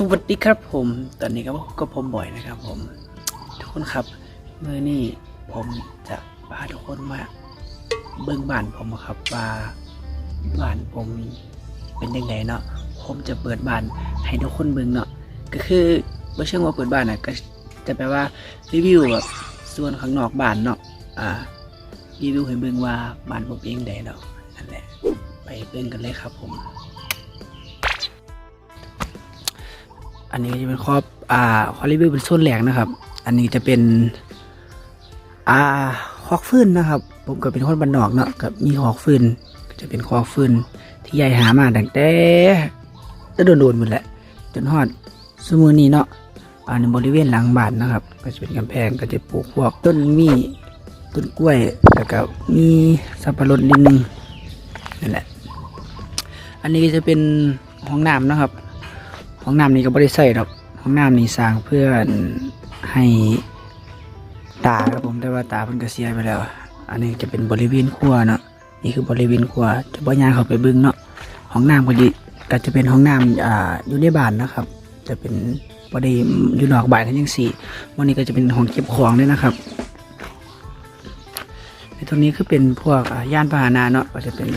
สวัสดีครับผม ตอนนี้ก็ก็ผมบ่อยนะครับผม ทุกคนครับเมื่อนี้ผมจะพาทุกคนมาเบิ่งบ้านผมครับว่าบ้านผมเป็นยังไงเนาะผมจะเปิดบ้านให้ทุกคนเบิ่งเนาะก็คือไม่เชิงว่าเปิดบ้านนะก็จะแปลว่ารีวิวแบบส่วนข้างนอกบ้านเนาะอ่ารีวิวให้เบิ่งว่าบ้านผมเป็นยังไงเนาะนั่นแหละไปเบิ่งกันเลยครับผม อันนี้ก็จะเป็นครอบอ่าคอรีวิวเป็นโซนแหลกนะครับ อันนี้จะเป็นอ่าคอกฟืนนะครับ ผมก็เป็นคนบ้านนอกเนาะกับมีคอกฟืนจะเป็นคอกฟืนที่ใหญ่หามาตั้งแต่จะโดนโดนๆหมดแหละ จนฮอดสมือนี้เนาะอ่าในบริเวณหลังบ้านนะครับ ก็จะเป็นกำแพงก็จะปลูกพวกต้นมีต้นกล้วยแล้วก็มีสับปะรดนิดนึงนั่นแหละ อันนี้ก็จะเป็นห้องน้ำนะครับ ห้องน้ำนี้ก็บริใส่ดอกห้องน้ำนี้สร้างเพื่อให้ตาครับผมแต่ว่าตาเพิ่นก็เสียไปแล้ว อันนี้จะเป็นบริเวณครัวเนาะนี่คือบริเวณครัวจะบ่ยางเข้าไปบิ่งเนาะห้องน้ำก็ดีก็จะเป็นห้องน้ำอ่าอยู่ในบ้านนะครับ จะเป็นบ่ได้อยู่นอกบ้านกันจังซี่วันนี้ก็จะเป็นห้องเก็บของด้วยนะครับในตรงนี้คือเป็นพวกอ่าย่านพาหนะเนาะก็จะเป็น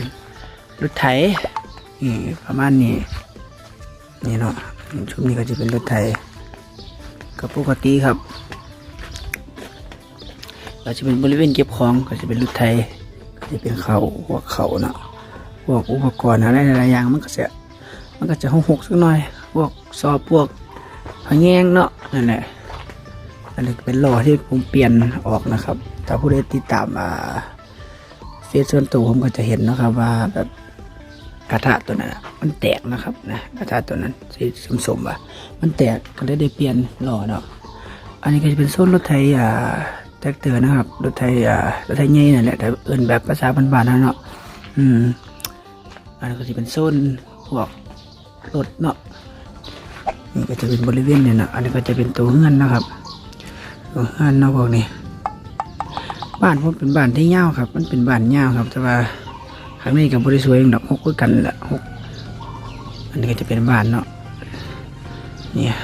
รถไถนี่ประมาณนี้นี่เนาะ ช่วงนี้ก็จะเป็นรถไถก็ปกติครับก็จะเป็นบริเวณเก็บของก็จะเป็นรถไถก็จะเป็นเขาพวกเขาเนาะพวกอุปกรณ์อะไรหลายอย่างมันก็จะมันก็จะหกหกสักหน่อย พวกซอบพวกพะแงงเนาะนั่นแหละอันนี้เป็นล้อที่ผมเปลี่ยนออกนะครับ ถ้าผู้ใดติดตามอ่าเฟซส่วนตัวผมก็จะเห็นนะครับว่าแบบ กระทะตัวนั้นมันแตกนะครับนะกระทะตัวนั้นสีสมๆว่ะมันแตกก็เลยได้เปลี่ยนหล่อเนาะอันนี้ก็จะเป็นโซนรถไถอ่าแท็กเตอร์นะครับรถไถอ่ารถไถใหญ่นั่นแหละแต่เอื่นแบบภาษาบ้านๆนะเนาะอืมอันนี้ก็จะเป็นโซนพวกรถเนาะนี่ก็จะเป็นบริเวณเนี่ยนะอันนี้ก็จะเป็นตัวเฮือนนะครับตัวเฮือนเนาะพวกนี้บ้านผมเป็นบ้านที่ยาครับ มันเป็นบ้านยาครับแต่ว่า ข้างในกับบริสวยดอกหกกันละหกอันนี้ก็จะเป็นบ้านเนาะเนี่ย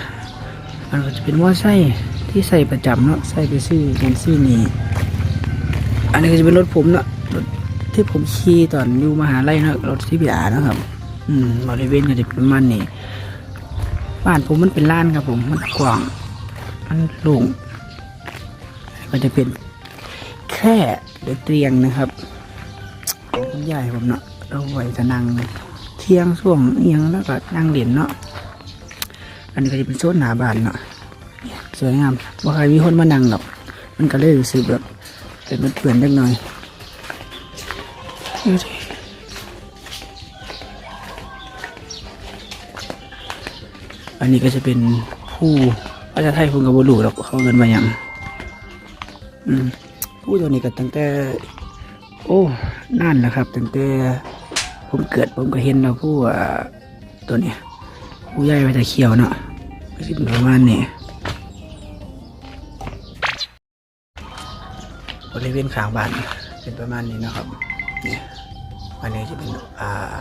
อันก็จะเป็นมอไซค์ที่ใส่ประจำเนาะใส่ไปซื้อเบนซี่นี่อันนี้ก็จะเป็นรถผมเนาะรถที่ผมขี่ตอนอยู่มหาลัยเนาะรถที่พีอาร์นะครับ อืมบริเวณก็จะเป็นมันนี่บ้านผมมันเป็นล้านครับผมมันกว้างมันโล่งก็จะเป็นแค่หรือเตียงนะครับ คุณยายผมเนาะเราไหวจะนั่งเที่ยงช่วงเอียงแล้วก็นั่งเรียนเนาะอันนี้ก็จะเป็นโซนหนาบานเนาะสวยงามว่าใครมีคนมานั่งหรอกมันก็เลยรู้สึกแบบเป็นมันเปลี่ยนเล็กน้อยอันนี้ก็จะเป็นผู้ภาษาไทยคุณกับบรูหรอกเขาเงินมาอย่างอืมผู้ตัวนี้ก็ตั้งแต่ โอ้นั่นแหละครับตั้งแต่ผมเกิดผมก็เห็นแล้วผู้ตัวเนี้ยผู้ใหญ่ไปแต่เขียวเนาะก็สิเป็นประมาณนี้บริเวณข้างบ้านเป็นประมาณนี้นะครับเนี่ยอันนี้จะเป็นอ่า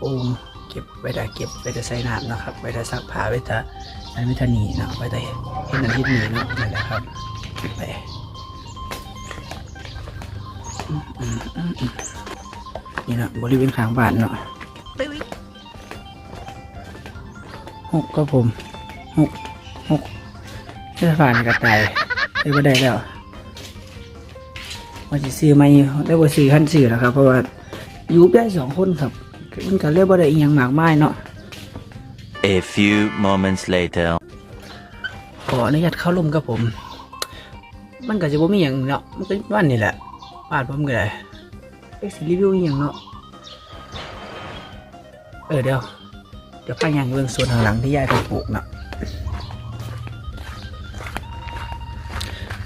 โอ่งเก็บไว้แต่เก็บไว้แต่ใส่น้ำนะครับไว้แต่ซักผ้าไว้แต่ใช้ไว้แต่หนีนะไว้แต่เห็นนันที่หนีเนาะนั่นแหละครับไป นี่นะบริเวณข้างบ้านเนาะหกก็ผมหกหกเทศบาลกระต่ายได้บ่ได้แล้วว่าจะซื้อไหมได้บ่ซื้อขั้นซื้อแล้วครับ เพราะว่าอยู่ได้สองคนครับมันก็เรียกว่าได้อีหยังมากมายเนาะ A few moments later. ขออนุญาตเข้าร่มกับผม มันก็จะบ่มีอย่างเนาะมันก็บ้านนี่แหละ บ้านผมก็ได้เอ็กซ์รีวิวอย่างเนาะ เออเดี๋ยว เดี๋ยวพายางเรื่องส่วนทางหลังที่ยายไปปลูกเนาะ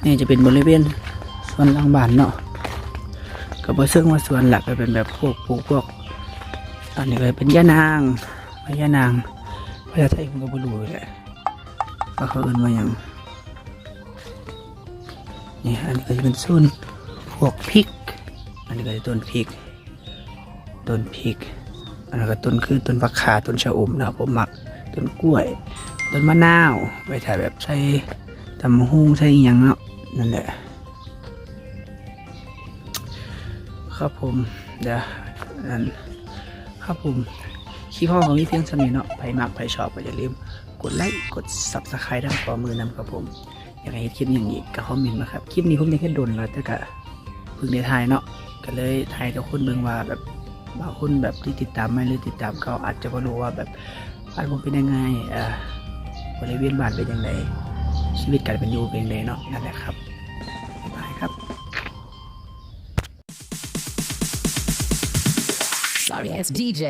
นี่จะเป็นบริเวณส่วนหลังบ้านเนาะก็บ่ซึ่งว่าส่วนหลักก็เป็นแบบพวกปลูกพวกอันนี้ก็เป็นย่านางไม่ย่านางภาษาไทยผมก็บ่รู้เลยว่าเขาเอิ้นว่าหยังนี่อันนี้ก็จะเป็นส่วน พวกพริก อันนี้ก็จะต้นพริก ต้นพริก อันนี้ก็ต้นคือต้นผักขาต้นชะอมนะครับผมหมัก ต้นกล้วย ต้นมะนาวไว้ถ่ายแบบใช้ตำหุ้งใช้อหยังเนาะนั่นแหละ ครับผมเดี๋ยวนั่นครับผมคลิปห้องของพี่เพียงสมีเนาะไปมักไปชอบก็อย่าลืมกดไลค์กด subscribe ด้านขวามือนำครับผมอยากให้คลิปอย่างนี้ก็คอมเมนต์มาครับ คลิปนี้ผมได้แค่โดนแล้วแต่ก็ เพิ่งได้ถ่ายเนาะก็เลยถ่ายทุกคนเบิ่งว่าแบบบางคนแบบที่ติดตามไม่หรือติดตามเขาอาจจะไม่รู้ว่าแบบบ้านผมเป็นยังไงอ่าบริเวณบ้านเป็นยังไงชีวิตการเป็นอยู่เป็นยังไงเนาะนั่นแหละครับบายครับ Sorry, it's DJ.